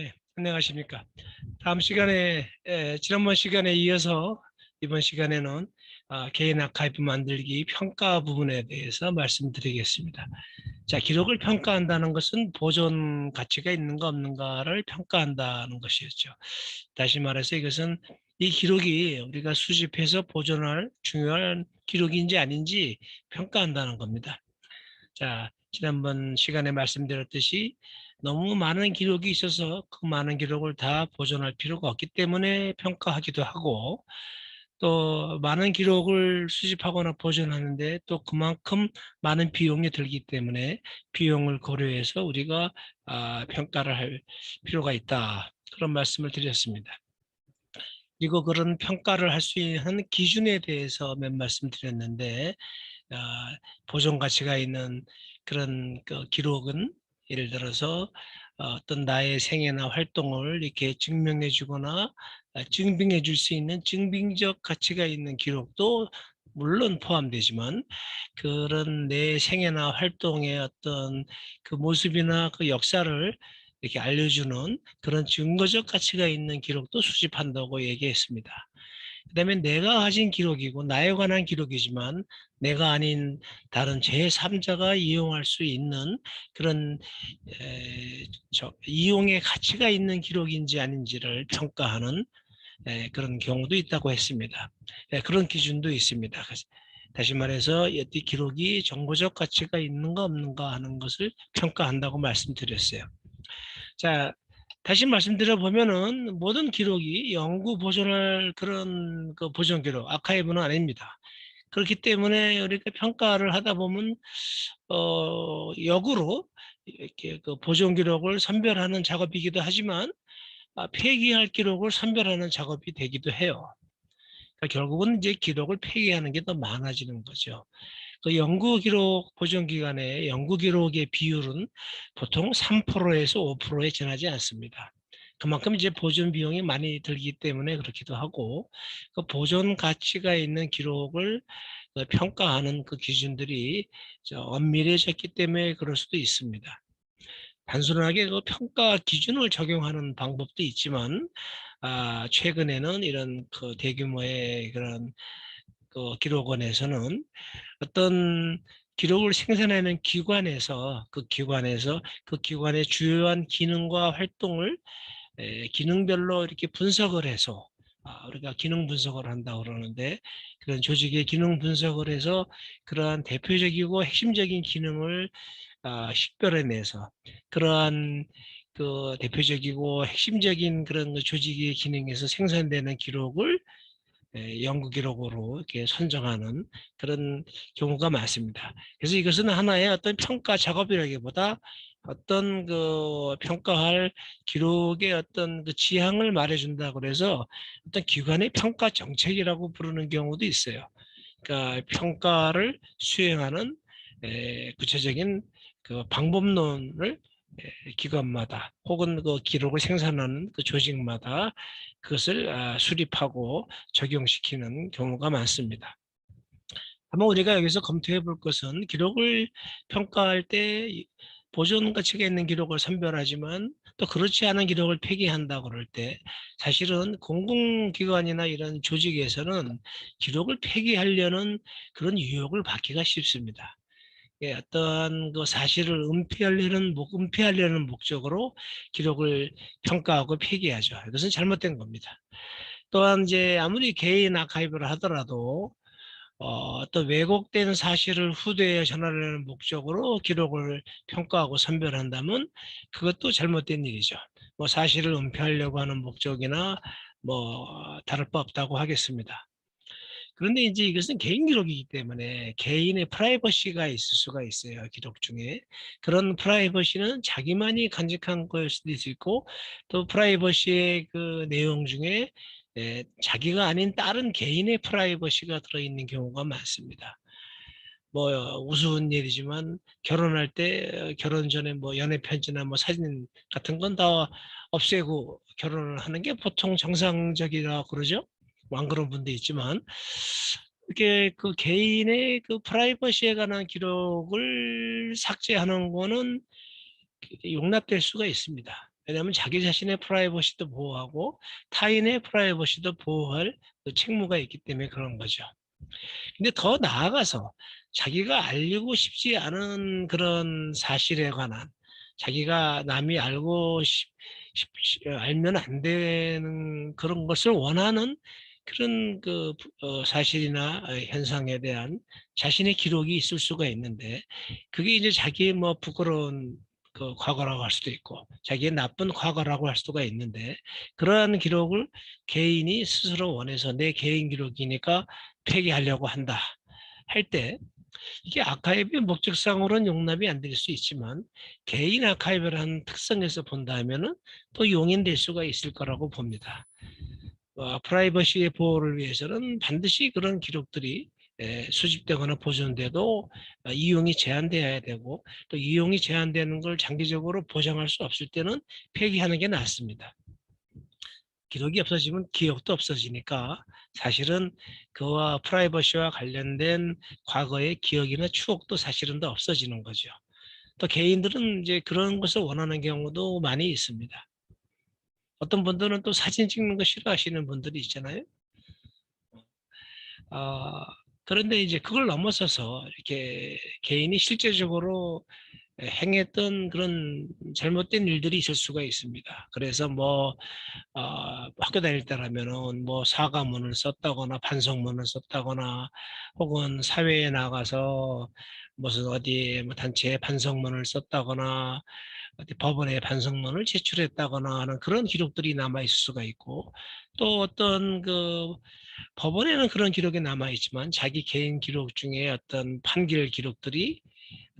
네, 안녕하십니까. 다음 시간에 에, 지난번 시간에 이어서 이번 시간에는 아, 개인 아카이브 만들기 평가 부분에 대해서 말씀드리겠습니다. 자, 기록을 평가한다는 것은 보존 가치가 있는가 없는가를 평가한다는 것이었죠. 다시 말해서 이것은 이 기록이 우리가 수집해서 보존할 중요한 기록인지 아닌지 평가한다는 겁니다. 자, 지난번 시간에 말씀드렸듯이 너무 많은 기록이 있어서 그 많은 기록을 다 보존할 필요가 없기 때문에 평가하기도 하고 또 많은 기록을 수집하거나 보존하는데 또 그만큼 많은 비용이 들기 때문에 비용을 고려해서 우리가 아, 평가를 할 필요가 있다 그런 말씀을 드렸습니다. 그리고 그런 평가를 할 수 있는 기준에 대해서 몇 말씀 드렸는데 아, 보존 가치가 있는 그런 그 기록은 예를 들어서 어, 어떤 나의 생애나 활동을 이렇게 증명해 주거나 아, 증빙해 줄 수 있는 증빙적 가치가 있는 기록도 물론 포함되지만 그런 내 생애나 활동의 어떤 그 모습이나 그 역사를 이렇게 알려주는 그런 증거적 가치가 있는 기록도 수집한다고 얘기했습니다. 그 다음에 내가 가진 기록이고 나에 관한 기록이지만 내가 아닌 다른 제3자가 이용할 수 있는 그런 에, 저, 이용의 가치가 있는 기록인지 아닌지를 평가하는 에, 그런 경우도 있다고 했습니다. 에, 그런 기준도 있습니다. 다시 말해서 이 기록이 정보적 가치가 있는가 없는가 하는 것을 평가한다고 말씀드렸어요. 자, 다시 말씀드려 보면은 모든 기록이 연구 보존할 그런 그 보존 기록, 아카이브는 아닙니다. 그렇기 때문에 우리가 평가를 하다 보면 어 역으로 이렇게 그 보존 기록을 선별하는 작업이기도 하지만 아, 폐기할 기록을 선별하는 작업이 되기도 해요. 그러니까 결국은 이제 기록을 폐기하는 게 더 많아지는 거죠. 그 연구 기록 보존 기간의 연구 기록의 비율은 보통 3%에서 5%에 지나지 않습니다. 그만큼 이제 보존 비용이 많이 들기 때문에 그렇기도 하고 그 보존 가치가 있는 기록을 그 평가하는 그 기준들이 엄밀해졌기 때문에 그럴 수도 있습니다. 단순하게 그 평가 기준을 적용하는 방법도 있지만 아, 최근에는 이런 그 대규모의 그런 그 기록원에서는 어떤 기록을 생산하는 기관에서 그 기관에서 그 기관의 주요한 기능과 활동을 기능별로 이렇게 분석을 해서 아, 우리가 기능 분석을 한다고 그러는데 그런 조직의 기능 분석을 해서 그러한 대표적이고 핵심적인 기능을 아, 식별해내서 그러한 그 대표적이고 핵심적인 그런 그 조직의 기능에서 생산되는 기록을 연구 기록으로 이렇게 선정하는 그런 경우가 많습니다. 그래서 이것은 하나의 어떤 평가 작업이라기보다 어떤 그 평가할 기록의 어떤 그 지향을 말해준다 그래서 어떤 기관의 평가 정책이라고 부르는 경우도 있어요. 그러니까 평가를 수행하는 구체적인 그 방법론을 기관마다 혹은 그 기록을 생산하는 그 조직마다 그것을 아, 수립하고 적용시키는 경우가 많습니다. 한번 우리가 여기서 검토해 볼 것은 기록을 평가할 때 보존 가치가 있는 기록을 선별하지만 또 그렇지 않은 기록을 폐기한다 그럴 때 사실은 공공기관이나 이런 조직에서는 기록을 폐기하려는 그런 유혹을 받기가 쉽습니다. 예, 어떤 그 사실을 은폐하려는 은폐하려는 목적으로 기록을 평가하고 폐기하죠. 이것은 잘못된 겁니다. 또한 이제 아무리 개인 아카이브를 하더라도 어, 떤 왜곡된 사실을 후대에 전하려는 목적으로 기록을 평가하고 선별한다면 그것도 잘못된 일이죠. 뭐 사실을 은폐하려고 하는 목적이나 뭐 다를 바 없다고 하겠습니다. 그런데 이제 이것은 개인 기록이기 때문에 개인의 프라이버시가 있을 수가 있어요. 기록 중에. 그런 프라이버시는 자기만이 간직한 거일 수도 있고 또 프라이버시의 그 내용 중에 에, 자기가 아닌 다른 개인의 프라이버시가 들어있는 경우가 많습니다. 뭐 우스운 일이지만 결혼할 때 결혼 전에 뭐 연애 편지나 뭐 사진 같은 건 다 없애고 결혼을 하는 게 보통 정상적이라 그러죠. 안 그런 분도 있지만 이렇게 그 개인의 그 프라이버시에 관한 기록을 삭제하는 거는 용납될 수가 있습니다. 왜냐하면 자기 자신의 프라이버시도 보호하고 타인의 프라이버시도 보호할 그 책무가 있기 때문에 그런 거죠. 근데 더 나아가서 자기가 알리고 싶지 않은 그런 사실에 관한 자기가 남이 알고 싶, 싶- 알면 안 되는 그런 것을 원하는 그런 그 어, 사실이나 어, 현상에 대한 자신의 기록이 있을 수가 있는데 그게 이제 자기의 뭐 부끄러운 그 과거라고 할 수도 있고 자기의 나쁜 과거라고 할 수가 있는데 그러한 기록을 개인이 스스로 원해서 내 개인 기록이니까 폐기하려고 한다 할 때 이게 아카이브의 목적상으로는 용납이 안 될 수 있지만 개인 아카이브라는 특성에서 본다면 은 또 용인될 수가 있을 거라고 봅니다. 어, 프라이버시의 보호를 위해서는 반드시 그런 기록들이 에, 수집되거나 보존돼도 어, 이용이 제한되어야 되고 또 이용이 제한되는 걸 장기적으로 보장할 수 없을 때는 폐기하는 게 낫습니다. 기록이 없어지면 기억도 없어지니까 사실은 그와 프라이버시와 관련된 과거의 기억이나 추억도 사실은 다 없어지는 거죠. 또 개인들은 이제 그런 것을 원하는 경우도 많이 있습니다. 어떤 분들은 또 사진 찍는 거 싫어하시는 분들이 있잖아요. 아, 그런데 이제 그걸 넘어서서 이렇게 개인이 실제적으로 행했던 그런 잘못된 일들이 있을 수가 있습니다. 그래서 뭐 어, 학교 다닐 때라면은 뭐 사과문을 썼다거나 반성문을 썼다거나 혹은 사회에 나가서 무슨 어디 뭐 단체에 반성문을 썼다거나 법원에 반성문을 제출했다거나 하는 그런 기록들이 남아 있을 수가 있고 또 어떤 그 법원에는 그런 기록이 남아 있지만 자기 개인 기록 중에 어떤 판결 기록들이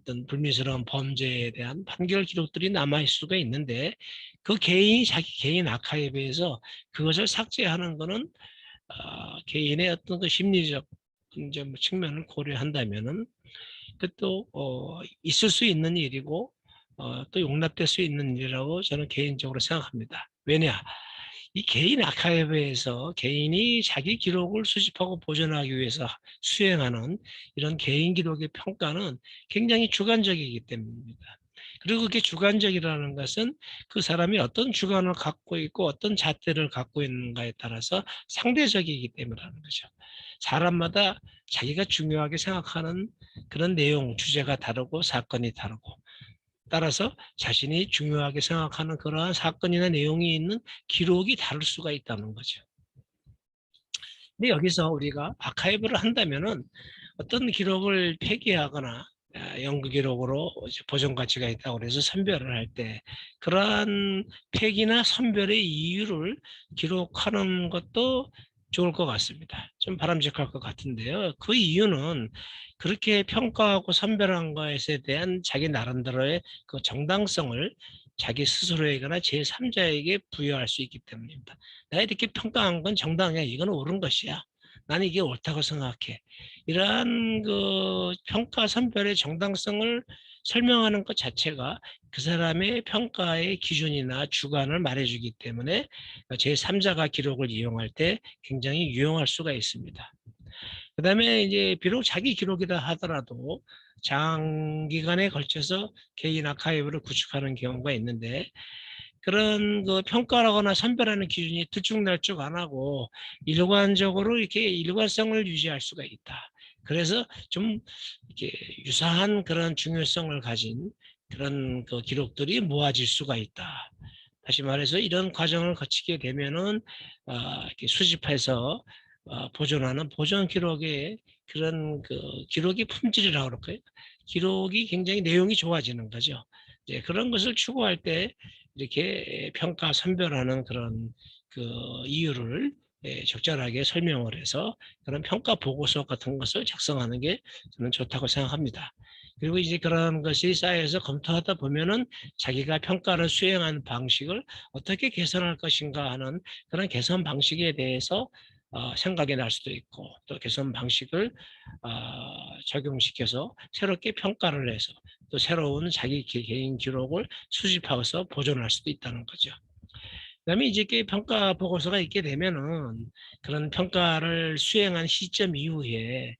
어떤 불미스러운 범죄에 대한 판결 기록들이 남아 있을 수가 있는데 그 개인이 자기 개인 아카이브에서 그것을 삭제하는 거는 어, 개인의 어떤 그 심리적 이제 뭐 측면을 고려한다면은 그것도 어, 있을 수 있는 일이고 어, 또 용납될 수 있는 일이라고 저는 개인적으로 생각합니다. 왜냐? 이 개인 아카이브에서 개인이 자기 기록을 수집하고 보존하기 위해서 수행하는 이런 개인 기록의 평가는 굉장히 주관적이기 때문입니다. 그리고 그게 주관적이라는 것은 그 사람이 어떤 주관을 갖고 있고 어떤 잣대를 갖고 있는가에 따라서 상대적이기 때문이라는 거죠. 사람마다 자기가 중요하게 생각하는 그런 내용, 주제가 다르고 사건이 다르고 따라서 자신이 중요하게 생각하는 그러한 사건이나 내용이 있는 기록이 다를 수가 있다는 거죠. 근데 여기서 우리가 아카이브를 한다면은 어떤 기록을 폐기하거나 아, 연구 기록으로 보존 가치가 있다고 그래서 선별을 할 때 그러한 폐기나 선별의 이유를 기록하는 것도 좋을 것 같습니다. 좀 바람직할 것 같은데요. 그 이유는 그렇게 평가하고 선별한 것에 대한 자기 나름대로의 그 정당성을 자기 스스로에게나 제3자에게 부여할 수 있기 때문입니다. 내가 이렇게 평가한 건 정당해. 이건 옳은 것이야. 나는 이게 옳다고 생각해. 이러한 그 평가 선별의 정당성을 설명하는 것 자체가 그 사람의 평가의 기준이나 주관을 말해주기 때문에 제3자가 기록을 이용할 때 굉장히 유용할 수가 있습니다. 그 다음에 이제 비록 자기 기록이라 하더라도 장기간에 걸쳐서 개인 아카이브를 구축하는 경우가 있는데 그런 그 평가하거나 선별하는 기준이 들쭉날쭉 안 하고 일관적으로 이렇게 일관성을 유지할 수가 있다. 그래서 좀 이렇게 유사한 그런 중요성을 가진 그런 그 기록들이 모아질 수가 있다. 다시 말해서 이런 과정을 거치게 되면은 어, 이렇게 수집해서 어, 보존하는 보존 기록의 그런 그 기록의 품질이라고 그럴까요? 기록이 굉장히 내용이 좋아지는 거죠. 이제 그런 것을 추구할 때 이렇게 평가 선별하는 그런 그 이유를 예, 적절하게 설명을 해서 그런 평가 보고서 같은 것을 작성하는 게 저는 좋다고 생각합니다. 그리고 이제 그런 것이 쌓여서 검토하다 보면은 자기가 평가를 수행한 방식을 어떻게 개선할 것인가 하는 그런 개선 방식에 대해서 어, 생각이 날 수도 있고 또 개선 방식을 어, 적용시켜서 새롭게 평가를 해서 또 새로운 자기 개인 기록을 수집하고서 보존할 수도 있다는 거죠. 그다음에 이제 그 평가 보고서가 있게 되면은 그런 평가를 수행한 시점 이후에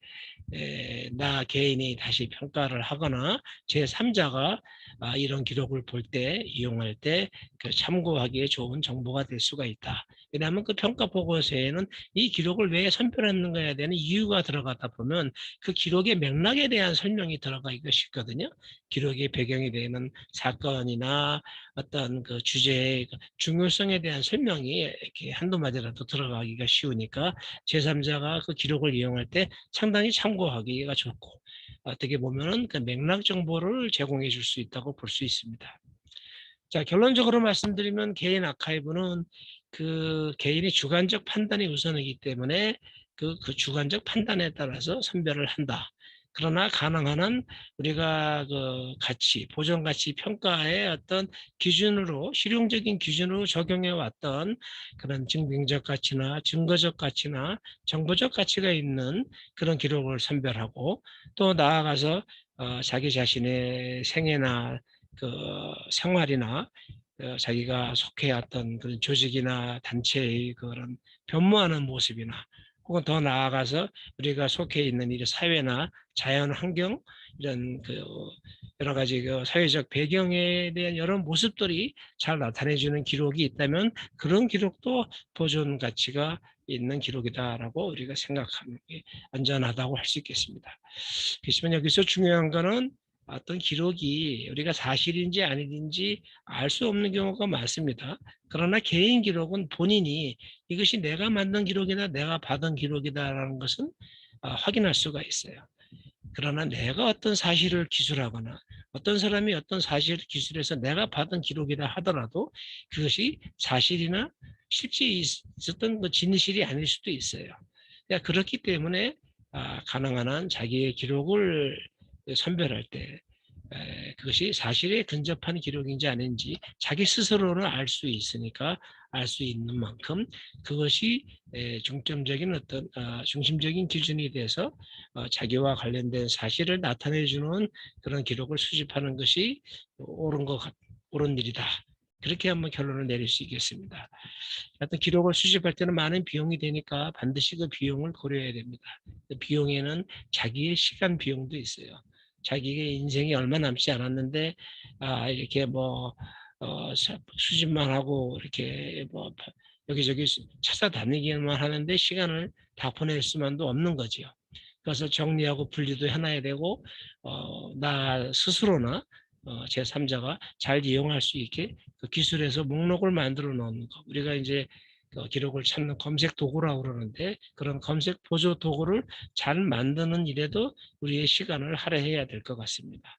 에, 나 개인이 다시 평가를 하거나 제3자가 아, 이런 기록을 볼 때 이용할 때 그 참고하기에 좋은 정보가 될 수가 있다. 왜냐하면 그 평가 보고서에는 이 기록을 왜 선별했는가에 대한 이유가 들어가다 보면 그 기록의 맥락에 대한 설명이 들어가기가 쉽거든요. 기록의 배경이 되는 사건이나 어떤 그 주제의 그 중요성에 대한 설명이 이렇게 한두 마디라도 들어가기가 쉬우니까 제3자가 그 기록을 이용할 때 상당히 참고하기가 좋고 어떻게 보면은 그 맥락 정보를 제공해 줄 수 있다고 볼 수 있습니다. 자, 결론적으로 말씀드리면 개인 아카이브는 그 개인의 주관적 판단이 우선이기 때문에 그, 그 주관적 판단에 따라서 선별을 한다. 그러나 가능한 한 우리가 그 가치, 보존 가치 평가의 어떤 기준으로 실용적인 기준으로 적용해 왔던 그런 증빙적 가치나 증거적 가치나 정보적 가치가 있는 그런 기록을 선별하고 또 나아가서 어, 자기 자신의 생애나 그 생활이나 어, 자기가 속해 왔던 그런 조직이나 단체의 그런 변모하는 모습이나 혹은 더 나아가서 우리가 속해 있는 이 사회나 자연 환경 이런 그 여러 가지 그 사회적 배경에 대한 여러 모습들이 잘 나타내주는 기록이 있다면 그런 기록도 보존 가치가 있는 기록이다라고 우리가 생각하는 게 안전하다고 할 수 있겠습니다. 그렇지만 여기서 중요한 거는 어떤 기록이 우리가 사실인지 아닌지 알 수 없는 경우가 많습니다. 그러나 개인 기록은 본인이 이것이 내가 만든 기록이다, 내가 받은 기록이다라는 것은 어, 확인할 수가 있어요. 그러나 내가 어떤 사실을 기술하거나 어떤 사람이 어떤 사실을 기술해서 내가 받은 기록이다 하더라도 그것이 사실이나 실제 있었던 그 진실이 아닐 수도 있어요. 그러니까 그렇기 때문에 아, 가능한 한 자기의 기록을 선별할 때 에, 그것이 사실에 근접한 기록인지 아닌지 자기 스스로는 알 수 있으니까 알 수 있는 만큼 그것이 에, 중점적인 어떤 어, 중심적인 기준이 돼서 어, 자기와 관련된 사실을 나타내 주는 그런 기록을 수집하는 것이 옳은 것 같, 옳은 일이다. 그렇게 한번 결론을 내릴 수 있겠습니다. 어떤 기록을 수집할 때는 많은 비용이 되니까 반드시 그 비용을 고려해야 됩니다. 그 비용에는 자기의 시간 비용도 있어요. 자기의 인생이 얼마 남지 않았는데 아 이렇게 뭐 어, 수집만 하고 이렇게 뭐 여기저기 찾아다니기만 하는데 시간을 다 보낼 수만도 없는 거지요. 그래서 정리하고 분리도 해놔야 되고 어, 나 스스로나 어, 제3자가 잘 이용할 수 있게 그 기술에서 목록을 만들어 놓는 거. 우리가 이제 그 기록을 찾는 검색 도구라고 그러는데 그런 검색 보조 도구를 잘 만드는 일에도 우리의 시간을 할애해야 될 것 같습니다.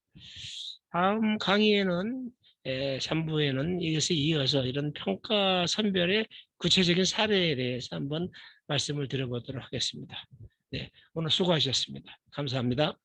다음 강의에는 3부에는 이것에 이어서 이런 평가 선별의 구체적인 사례에 대해서 한번 말씀을 드려보도록 하겠습니다. 네, 오늘 수고하셨습니다. 감사합니다.